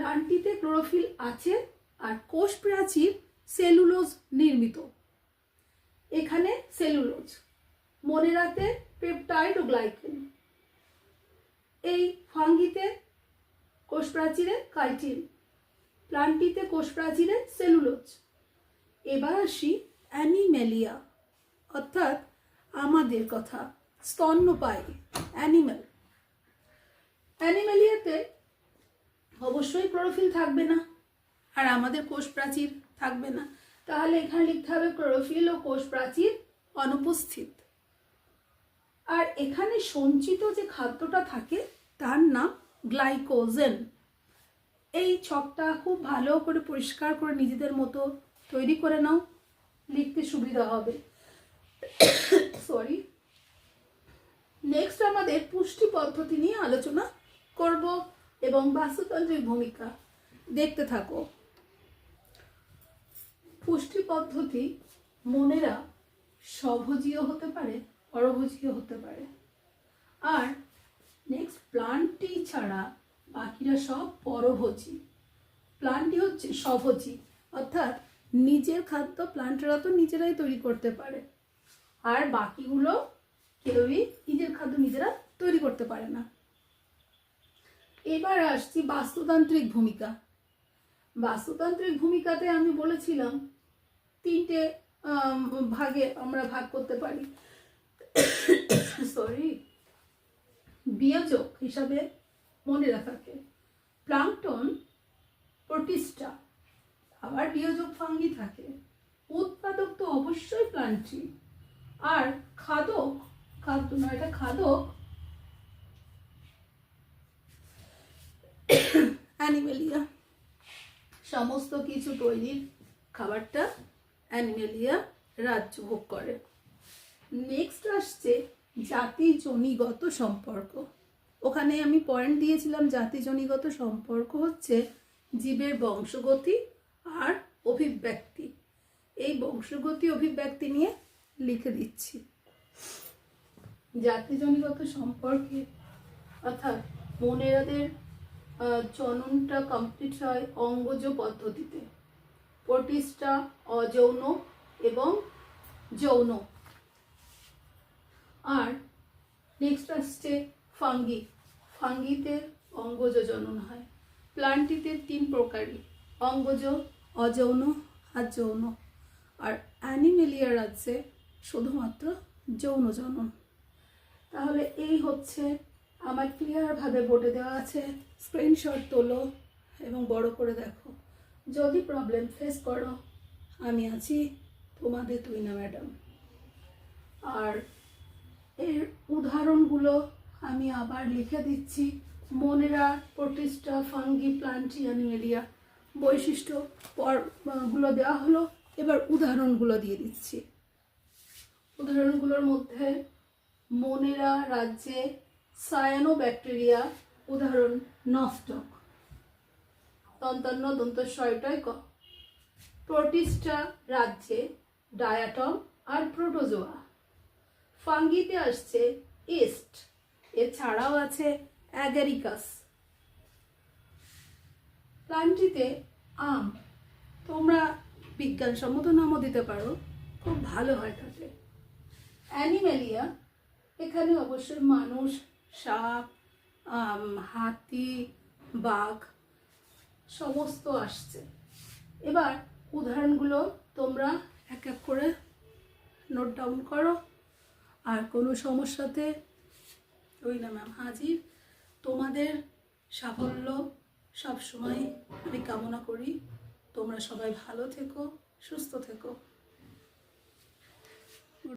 প্লান্টটিতে chlorophyll আছে আর কোষ প্রাচীর সেলুলোজ নির্মিত। এখানে সেলুলোজ, মনে রাখতে পেপটাইড ও গ্লাইকেন এই ফাঙ্গিতে কোষ প্রাচীরে কাইটিন প্লান্টটিতে কোষ প্রাচীরে সেলুলোজ। এবার আসি অ্যানিমেলিয়া অর্থাৎ আমাদের কথা, স্তন্যপায়ী, অ্যানিম্যাল। অ্যানিমেলিয়াতে অবশ্যই ক্লোরোফিল থাকবে না। আর আমাদের কোষ প্রাচীর থাকবে না। তাহলে এখানে লিখতে হবে ক্লোরোফিল ও কোষ প্রাচীর অনুপস্থিত। আর এখানে সঞ্চিত যে খাদ্যটা থাকে, তার নাম গ্লাইকোজেন এই ছকটা খুব ভালো করে পরিষ্কার করে নিজেদের মতো তৈরি করে নাও। লিখতে সুবিধা হবে। সরি নেক্সট আমাদের পুষ্টি পদ্ধতি নিয়ে আলোচনা করব। এবং বাস্তুতান্ত্রিক ভূমিকা। দেখতে থাকো। পুষ্টি পদ্ধতি মনেরা স্বভোজীয় হতে পারে, পরভোজীয় হতে পারে। আর নেক্সট প্লান্টটি ছাড়া বাকিরা সব পরভোজী। প্লান্টটি হচ্ছে স্বভোজী, অর্থাৎ নিজের খাদ্য প্লান্টরা তো নিজেরাই তৈরি করতে পারে। আর বাকিগুলো কেউই নিজের খাদ্য নিজেরা তৈরি করতে পারে না। এবার আসছি বাস্তুতান্ত্রিক ভূমিকা। বাস্তুতান্ত্রিক ভূমিকাতে আমি বলেছিলাম, তিনটে ভাগে আমরা ভাগ করতে পারি। সরি বিয়োজক হিসাবে মনে রাখাকে প্লাঙ্কটন প্রতিষ্ঠা। আবার বিয়োজক ফাঙ্গি থাকে। উৎপাদক তো অবশ্যই প্লান্টটি আর খাদক খাদ্য না, এটা খাদক অ্যানিমেলিয়া। সমস্ত কিছু তৈরির খাবারটা অ্যানিমেলিয়া রাজ্য ভোগ করে। নেক্সট আসছে জাতি জনিগত সম্পর্ক। ওখানে আমি পয়েন্ট দিয়েছিলাম জাতি জনিগত সম্পর্ক হচ্ছে জীবের বংশগতি আর অভিব্যক্তি। এই বংশগতি, অভিব্যক্তি নিয়ে লিখে দিচ্ছি। জাতিজনিগত সম্পর্কে অর্থাৎ মনেরাদের জননটা কমপ্লিট হয় অঙ্গজ পদ্ধতিতে। প্রোটিস্টা অযৌন এবং যৌন। আর নেক্সট আসছে ফাঙ্গি। ফাঙ্গিতে অঙ্গজ জনন হয়। প্লান্টিতে তিন প্রকারই, অঙ্গজ, অযৌন আর যৌন। আর অ্যানিমেলিয়ার আছে শুধুমাত্র যৌন জনন। তাহলে এই হচ্ছে আমার ক্লিয়ারভাবে বোর্ডে দেওয়া আছে। স্ক্রিনশট তোলো এবং বড় করে দেখো। যদি প্রবলেম ফেস করো, আমি আছি তোমাদের তুই না ম্যাডাম। আর এর উদাহরণগুলো আমি আবার লিখে দিচ্ছি। মনেরা, প্রতিষ্ঠা, ফাঙ্গি, প্লান্টি, অ্যানিমেলিয়া বৈশিষ্ট্য পরগুলো দেওয়া হলো। এবার উদাহরণগুলো দিয়ে দিচ্ছি। উদাহরণগুলোর মধ্যে মনেরা রাজ্যে সায়ানো ব্যাকটেরিয়া উদাহরণ নস্টক দন্তান্ন দন্ত ক। প্রোটিস্টা রাজ্যে ডায়াটম আর প্রোটোজোয়া। ফাঙ্গিতে আসছে ইস্ট, এছাড়াও আছে অ্যাগারিকাস। প্লান্টিতে আম। তোমরা বিজ্ঞানসম্মত নামও দিতে পারো, খুব ভালো হয় তাতে। অ্যানিমেলিয়া, এখানে অবশ্যই মানুষ, সাপ হাতি, বাঘ, সমস্ত আসছে। এবার উদাহরণগুলো তোমরা এক এক করে নোট ডাউন করো। আর কোনো সমস্যাতে, ওই না ম্যাম হাজির। তোমাদের সাফল্য সবসময় আমি কামনা করি। তোমরা সবাই ভালো থেকো, সুস্থ থেকো।